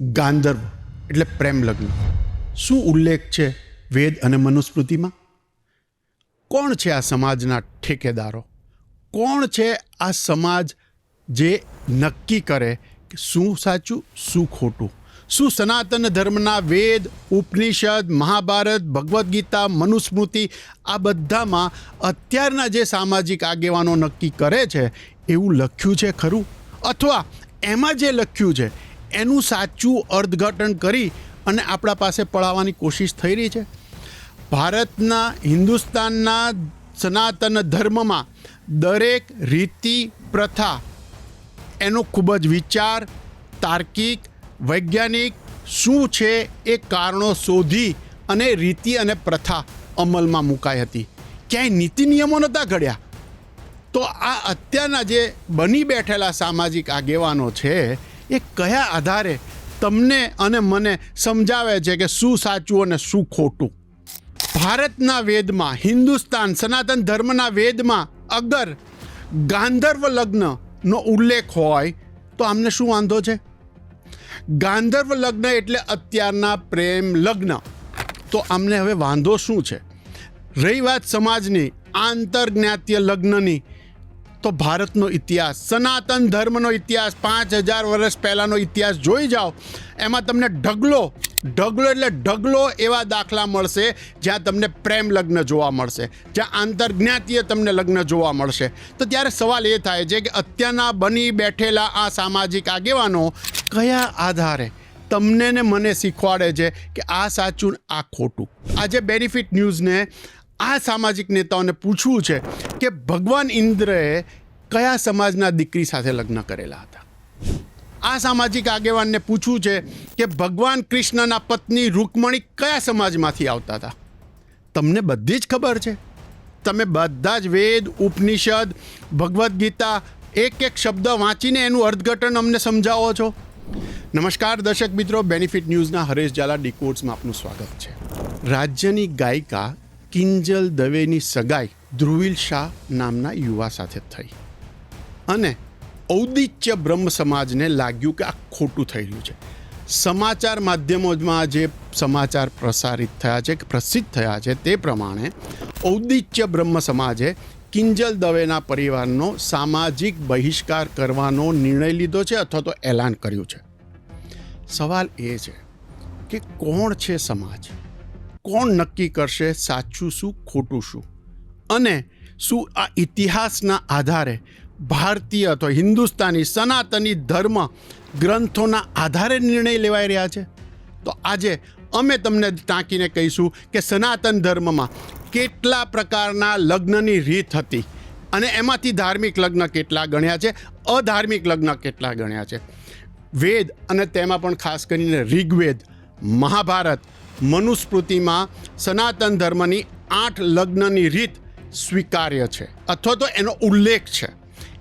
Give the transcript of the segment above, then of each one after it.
ગાંધર્વ, એટલે પ્રેમ લગ્ન. શું ઉલ્લેખ છે વેદ અને મનુસ્મૃતિમાં? કોણ છે આ સમાજના ઠેકેદારો? કોણ છે આ સમાજ જે નક્કી કરે કે શું સાચું, શું ખોટું? શું સનાતન ધર્મના વેદ, ઉપનિષદ, મહાભારત, ભગવદ્ ગીતા, મનુસ્મૃતિ, આ બધામાં અત્યારના જે સામાજિક આગેવાનો નક્કી કરે છે, એવું લખ્યું છે ખરું? અથવા એમાં જે લખ્યું છે એનું સાચું અર્થઘટન કરી અને આપણા પાસે પડાવવાની કોશિશ થઈ રહી છે. ભારતના, હિન્દુસ્તાનના સનાતન ધર્મમાં દરેક રીતિ, પ્રથા એનો ખૂબ જ વિચાર, તાર્કિક, વૈજ્ઞાનિક શું છે એ કારણો શોધી અને રીતિ અને પ્રથા અમલમાં મુકાઈ હતી. ક્યાંય નીતિ નિયમો નહોતા ઘડ્યા. તો આ અત્યારના જે બની બેઠેલા સામાજિક આગેવાનો છે એ કયા આધારે તમને અને મને સમજાવે છે કે શું સાચું અને શું ખોટું? ભારતના વેદમાં, હિન્દુસ્તાન, સનાતન ધર્મના વેદમાં અગર ગાંધર્વ લગ્નનો ઉલ્લેખ હોય, તો આમને શું વાંધો છે? ગાંધર્વ લગ્ન એટલે અત્યારના પ્રેમ લગ્ન. તો આમને હવે વાંધો શું છે? રહી વાત સમાજની, આંતરજ્ઞાતીય લગ્નની તો ભારતનો ઇતિહાસ, સનાતન ધર્મનો ઇતિહાસ, પાંચ હજાર વર્ષ પહેલાંનો ઇતિહાસ જોઈ જાઓ. એમાં તમને ઢગલો ઢગલો એટલે ઢગલો એવા દાખલા મળશે જ્યાં તમને પ્રેમ લગ્ન જોવા મળશે, જ્યાં આંતરજ્ઞાતીય તમને લગ્ન જોવા મળશે. તો ત્યારે સવાલ એ થાય છે કે અત્યારના બની બેઠેલા આ સામાજિક આગેવાનો કયા આધારે તમને ને મને શીખવાડે છે કે આ સાચું આ ખોટું? આજે બેનિફિટ ન્યૂઝને આ સામાજિક નેતાઓને પૂછવું છે કે ભગવાન ઇન્દ્રએ કયા સમાજના દીકરી સાથે લગ્ન કરેલા હતા? આ સામાજિક આગેવાનને પૂછવું છે કે ભગવાન કૃષ્ણના પત્ની રૂકમણી કયા સમાજમાંથી આવતા હતા? તમને બધી જ ખબર છે. તમે બધા જ વેદ, ઉપનિષદ, ભગવદ્ ગીતા એક એક શબ્દ વાંચીને એનું અર્થઘટન અમને સમજાવો છો. નમસ્કાર દર્શક મિત્રો બેનિફિટ ન્યૂઝના હરેશ ઝાલા ડીકોડ્સમાં આપનું સ્વાગત છે. રાજ્યની ગાયિકા કિંજલ દવેની સગાઈ ધ્રુવિલ શાહ નામના યુવા સાથે થઈ. અને ઔદિત્ય બ્રહ્મ સમાજને લાગ્યું કે આ ખોટું થઈ રહ્યું છે. સમાચાર માધ્યમોમાં જે સમાચાર પ્રસારિત થયા છે કે પ્રસિદ્ધ થયા છે તે પ્રમાણે ઔદિત્ય બ્રહ્મ સમાજે કિંજલ દવેના પરિવારનો સામાજિક બહિષ્કાર કરવાનો નિર્ણય લીધો છે અથવા તો એલાન કર્યું છે. સવાલ એ છે કે કોણ છે સમાજ? કોણ નક્કી કરશે સાચું શું, ખોટું શું? અને શું આ ઇતિહાસના આધારે ભારતીય અથવા હિન્દુસ્તાની સનાતની ધર્મ ગ્રંથોના આધારે નિર્ણય લેવાઈ રહ્યા છે? તો આજે અમે તમને ટાંકીને કહીશું કે સનાતન ધર્મમાં કેટલા પ્રકારના લગ્નની રીત હતી અને એમાંથી ધાર્મિક લગ્ન કેટલા ગણ્યા છે, અધાર્મિક લગ્ન કેટલા ગણ્યા છે? વેદ અને તેમાં પણ ખાસ કરીને ઋગ્વેદ, મહાભારત મનુસ્મૃતિમાં સનાતન ધર્મની આઠ લગ્નની રીત સ્વીકાર્ય છે અથવા તો એનો ઉલ્લેખ છે.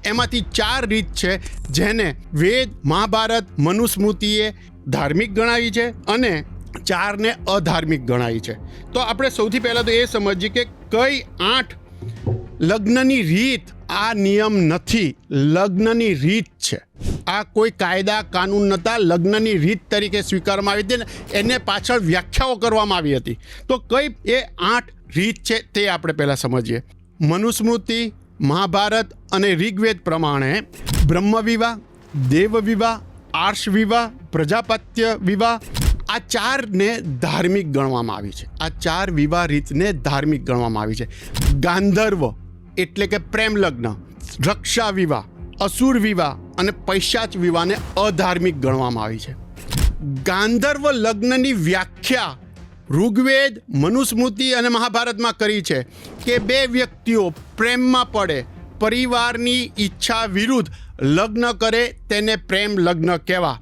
એમાંથી ચાર રીત છે જેને વેદ, મહાભારત, મનુસ્મૃતિએ ધાર્મિક ગણાવી છે અને ચારને અધાર્મિક ગણાવી છે. તો આપણે સૌથી પહેલાં તો એ સમજીએ કે કઈ આઠ લગ્નની રીત આ નિયમ નથી. લગ્નની રીત છે. આ કોઈ કાયદા કાનૂન નહોતા, લગ્નની રીત તરીકે સ્વીકારવામાં આવી હતી એને પાછળ વ્યાખ્યાઓ કરવામાં આવી હતી. તો કઈ એ આઠ રીત છે તે આપણે પહેલાં સમજીએ. મનુસ્મૃતિ, મહાભારત અને ઋગ્વેદ પ્રમાણે બ્રહ્મ વિવાહ દેવ વિવાહ આર્ષ વિવાહ પ્રજાપત્ય વિવાહ આ ચારને ધાર્મિક ગણવામાં આવી છે. આ ચાર વિવાહ રીતને ધાર્મિક ગણવામાં આવી છે. ગાંધર્વ એટલે કે પ્રેમ લગ્ન રક્ષા વિવાહ અસુર વિવાહ અને પૈશાચ વિવાહને અધાર્મિક ગણવામાં આવી છે. ગાંધર્વ લગ્નની વ્યાખ્યા ઋગ્વેદ, મનુસ્મૃતિ અને મહાભારતમાં કરી છે કે બે વ્યક્તિઓ પ્રેમમાં પડે, પરિવારની ઈચ્છા વિરુદ્ધ લગ્ન કરે તેને પ્રેમ લગ્ન કહેવા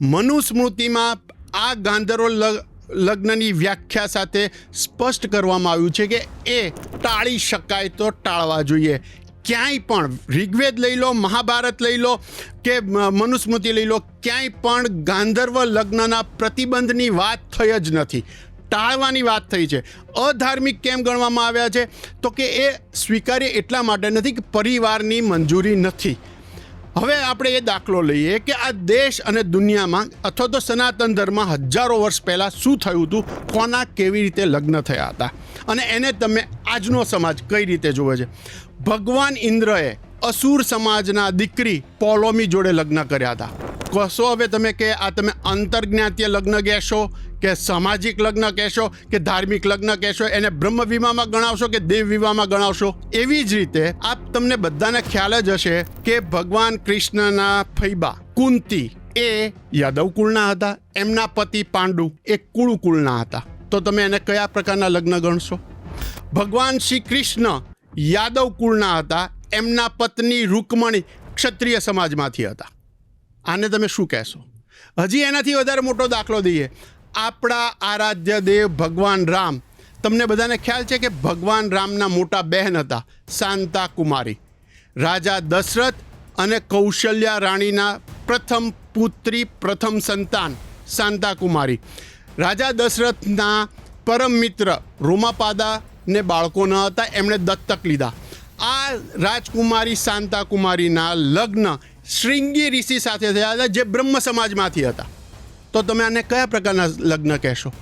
મનુસ્મૃતિમાં આ ગાંધર્વ લગ- લગ્નની વ્યાખ્યા સાથે સ્પષ્ટ કરવામાં આવ્યું છે કે એ ટાળી શકાય તો ટાળવા જોઈએ. ક્યાંય પણ ઋગ્વેદ લઈ લો, મહાભારત લઈ લો કે મનુસ્મૃતિ લઈ લો, ક્યાંય પણ ગાંધર્વ લગ્નના પ્રતિબંધની વાત થઈ જ નથી. ટાળવાની વાત થઈ છે. અધાર્મિક કેમ ગણવામાં આવ્યા છે? તો કે એ સ્વીકાર્ય એટલા માટે નથી કે પરિવારની મંજૂરી નથી. હવે આપણે એ દાખલો લઈએ કે આ દેશ અને દુનિયામાં અથવા તો સનાતન ધર્મ હજારો વર્ષ પહેલાં શું થયું હતું, કોના કેવી રીતે લગ્ન થયા હતા અને એને તમે આજનો સમાજ કઈ રીતે જુએ છે? ભગવાન ઇન્દ્રએ અસુર સમાજના દીકરી પોલોમી જોડે લગ્ન કર્યા હતા. કશો હવે તમે કે આ તમે અંતર્જ્ઞાતીય લગ્ન કહેશો, કે સામાજિક લગ્ન કહેશો, કે ધાર્મિક લગ્ન કહેશો, એને બ્રહ્મ વિવાહમાં ગણાવશો કે દેવ વિવાહમાં ગણાવશો? એવી જ રીતે આપ તમને બધાને ખ્યાલ જ હશે કે ભગવાન કૃષ્ણના ફૈબા કુંતી એ યાદવ કુળના હતા, એમના પતિ પાંડુ એ કુળુ કુળના હતા. તો તમે એને કયા પ્રકારના લગ્ન ગણશો? ભગવાન શ્રી કૃષ્ણ યાદવ કુળના હતા, એમના પત્ની રૂકમણી ક્ષત્રિય સમાજમાંથી હતા. આને તમે શું કહેશો? હજી એનાથી વધારે મોટો દાખલો દઈએ. આપણા આરાધ્ય દેવ ભગવાન રામ, તમને બધાને ખ્યાલ છે કે ભગવાન રામના મોટા બહેન હતા, શાંતા કુમારી. રાજા દશરથ અને કૌશલ્યા રાણીના પ્રથમ પુત્રી, પ્રથમ સંતાન, શાંતા કુમારી. રાજા દશરથના પરમ મિત્ર રોમાપાદાને બાળકો ન હતા, એમણે દત્તક લીધા. આ રાજકુમારી, શાંતા કુમારીના લગ્ન શૃંગી ઋષિ સાથે થયા હતા, જે બ્રહ્મ સમાજમાંથી હતા. તો તમે આને કયા પ્રકારના લગ્ન કહેશો?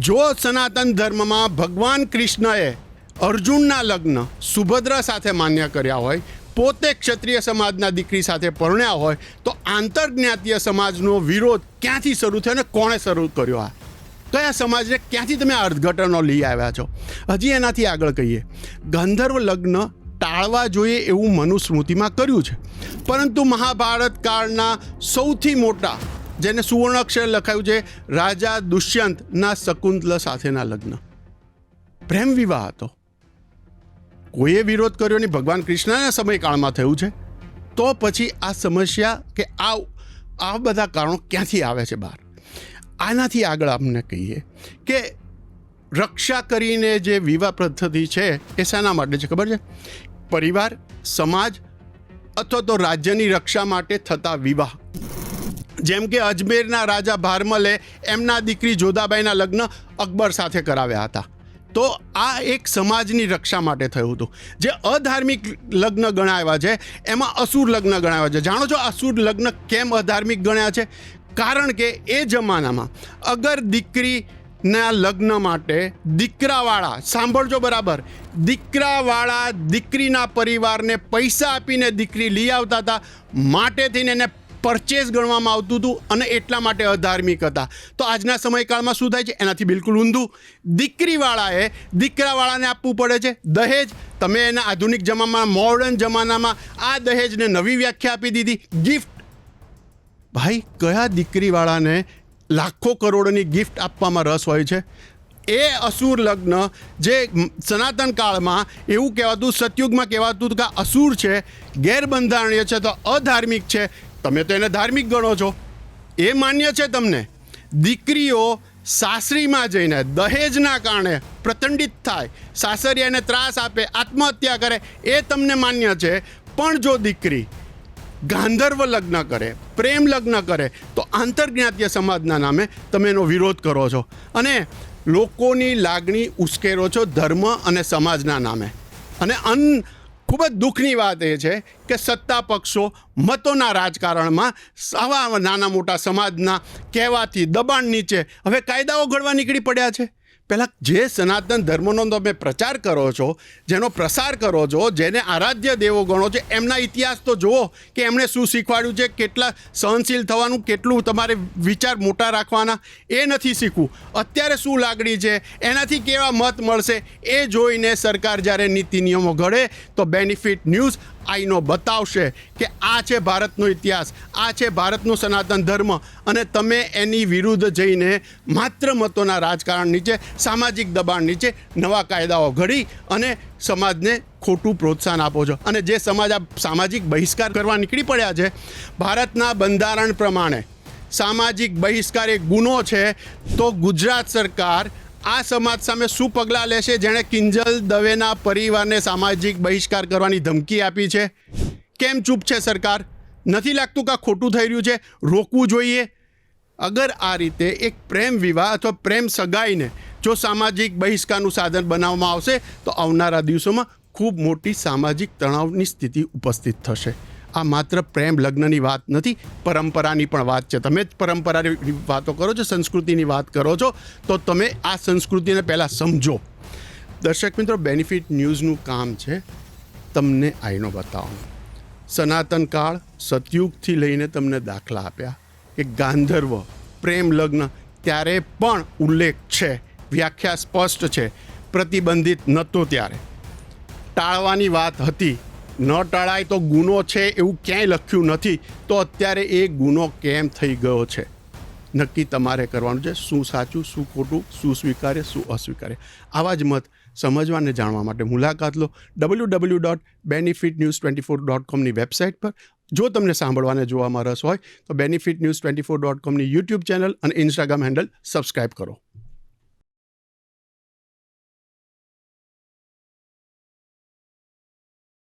જો સનાતન ધર્મમાં ભગવાન કૃષ્ણએ અર્જુનના લગ્ન સુભદ્રા સાથે માન્ય કર્યા હોય, પોતે ક્ષત્રિય સમાજના દીકરી સાથે પરણ્યા હોય, તો આંતરજ્ઞાતીય સમાજનો વિરોધ ક્યાંથી શરૂ થયો અને કોણે શરૂ કર્યો આ? કયા સમાજને ક્યાંથી તમે અર્થઘટનો લઈ આવ્યા છો? હજી એનાથી આગળ કહીએ. ગંધર્વ લગ્ન ટાળવા જોઈએ એવું મનુસ્મૃતિમાં કર્યું છે. પરંતુ મહાભારત કાળના સૌથી મોટા, જેને સુવર્ણ અક્ષર લખાયું છે, રાજા દુષ્યંતના શકુંતલ સાથેના લગ્ન. પ્રેમ વિવાહ હતો. કોઈએ વિરોધ કર્યો નહીં, ભગવાન કૃષ્ણના સમયકાળમાં થયું છે. તો પછી આ સમસ્યા કે આ આ બધા કારણો ક્યાંથી આવે છે બહાર? આનાથી આગળ આપણે કહીએ કે રક્ષા કરીને જે વિવાહ પદ્ધતિ છે, એ શાના માટે છે, ખબર છે? પરિવાર, સમાજ અથવા તો રાજ્યની રક્ષા માટે થતા વિવાહ. જેમ કે અજમેરના રાજા ભારમલે એમના દીકરી જોધાબાઈના લગ્ન અકબર સાથે કરાવ્યા હતા. તો આ એક સમાજની રક્ષા માટે થયું હતું. જે અધાર્મિક લગ્ન ગણાવ્યા છે, એમાં અસુર લગ્ન ગણાવ્યા છે. જાણો છો અસુર લગ્ન કેમ અધાર્મિક ગણ્યા છે? કારણ કે એ જમાનામાં અગર દીકરીના લગ્ન માટે દીકરાવાળા, સાંભળજો બરાબર, દીકરાવાળા દીકરીના પરિવારને પૈસા આપીને દીકરી લઈ આવતા હતા માટેથી એને પરચેસ ગણવામાં આવતું હતું અને એટલા માટે અધાર્મિક હતા. તો આજના સમયકાળમાં શું થાય છે? એનાથી બિલકુલ ઊંધું. દીકરીવાળાએ દીકરાવાળાને આપવું પડે છે. દહેજ, તમે એના આધુનિક જમાનામાં મોડર્ન જમાનામાં આ દહેજને નવી વ્યાખ્યા આપી દીધી. ગિફ્ટ ભાઈ, કયા દીકરીવાળાને લાખો કરોડોની ગિફ્ટ આપવામાં રસ હોય છે. એ અસુર લગ્ન જે સનાતન કાળમાં એવું કહેવાતું, સતયુગમાં કહેવાતું કે અસુર છે, ગેરબંધારણીય છે, તો અધાર્મિક છે. તમે તો એને ધાર્મિક ગણો છો. એ માન્ય છે તમને. દીકરીઓ સાસરીમાં જઈને દહેજના કારણે પ્રચંડિત થાય. સાસરિયાને ત્રાસ આપે, આત્મહત્યા કરે, એ તમને માન્ય છે. પણ જો દીકરી ગાંધર્વ લગ્ન કરે, પ્રેમ લગ્ન કરે, તો આંતરજ્ઞાતીય સમાજના નામે તમે એનો વિરોધ કરો છો. અને લોકોની લાગણી ઉશ્કેરો છો ધર્મ અને સમાજના નામે. અને અન ખૂબ જ દુઃખની વાત એ છે કે સત્તા પક્ષો મતોના રાજકારણમાં આવા નાના મોટા સમાજના કહેવાથી દબાણ નીચે હવે કાયદાઓ ઘડવા નીકળી પડ્યા છે. પહેલાં જે સનાતન ધર્મનો તમે પ્રચાર કરો છો, જેનો પ્રસાર કરો છો, જેને આરાધ્ય દેવો ગણો છો, એમના ઇતિહાસ તો જુઓ કે એમણે શું શીખવાડ્યું છે, કેટલા સહનશીલ થવાનું, કેટલું તમારે વિચાર મોટા રાખવાના, એ નથી શીખવું. અત્યારે શું લાગણી છે, એનાથી કેવા મત મળશે, એ જોઈને સરકાર જ્યારે નીતિ નિયમો ઘડે, તો બેનિફિટ ન્યૂઝ આઈનો બતાવશે કે આ છે ભારતનો ઇતિહાસ, આ છે ભારતનું સનાતન ધર્મ અને તમે એની વિરુદ્ધ જઈને માત્ર મતોના રાજકારણ નીચે, સામાજિક દબાણ નીચે નવા કાયદાઓ ઘડી અને સમાજને ખોટું પ્રોત્સાહન આપો છો. અને જે સમાજ આ સામાજિક બહિષ્કાર કરવા નીકળી પડ્યા છે, ભારતના બંધારણ પ્રમાણે સામાજિક બહિષ્કાર એક ગુનો છે, તો ગુજરાત સરકાર આ સમાજ સામે શું પગલાં લેશે? જેણે કિંજલ દવેના પરિવારને સામાજિક બહિષ્કાર કરવાની ધમકી આપી છે. કેમ ચૂપ છે સરકાર? નથી લાગતું કે ખોટું થઈ રહ્યું છે? રોકવું જોઈએ. અગર આ રીતે એક પ્રેમ વિવાહ અથવા પ્રેમ સગાઈને જો સામાજિક બહિષ્કારનું સાધન બનાવવામાં આવશે, તો આવનારા દિવસોમાં ખૂબ મોટી સામાજિક તણાવની સ્થિતિ ઉપસ્થિત થશે. આ માત્ર પ્રેમ, લગ્નની વાત નથી, પરંપરાની પણ વાત છે. તમે જ પરંપરાની વાતો કરો છો, સંસ્કૃતિની વાત કરો છો, તો તમે આ સંસ્કૃતિને પહેલાં સમજો. દર્શક મિત્રો બેનિફિટ ન્યૂઝનું કામ છે તમને આઈનો બતાવવાનું. સનાતન કાળ સતયુગથી લઈને તમને દાખલા આપ્યા કે ગાંધર્વ, પ્રેમ, લગ્ન ત્યારે પણ ઉલ્લેખ છે, વ્યાખ્યા સ્પષ્ટ છે, પ્રતિબંધિત નહોતો ત્યારે. ટાળવાની વાત હતી ન ટળાય તો ગુનો છે એવું ક્યાંય લખ્યું નથી. તો અત્યારે એ ગુનો કેમ થઈ ગયો છે? નક્કી તમારે કરવાનું છે શું સાચું, શું ખોટું, શું સ્વીકાર્ય, શું અસ્વીકાર્ય? આવા જ મત સમજવા અને જાણવા માટે મુલાકાત લો W W dot benefit news twenty four dot કોમની website પર. જો તમને સાંભળવાને જોવામાં રસ હોય તો benefit news twenty four dot કોમની YouTube channel અને ઇન્સ્ટાગ્રામ હેન્ડલ સબસ્ક્રાઈબ કરો.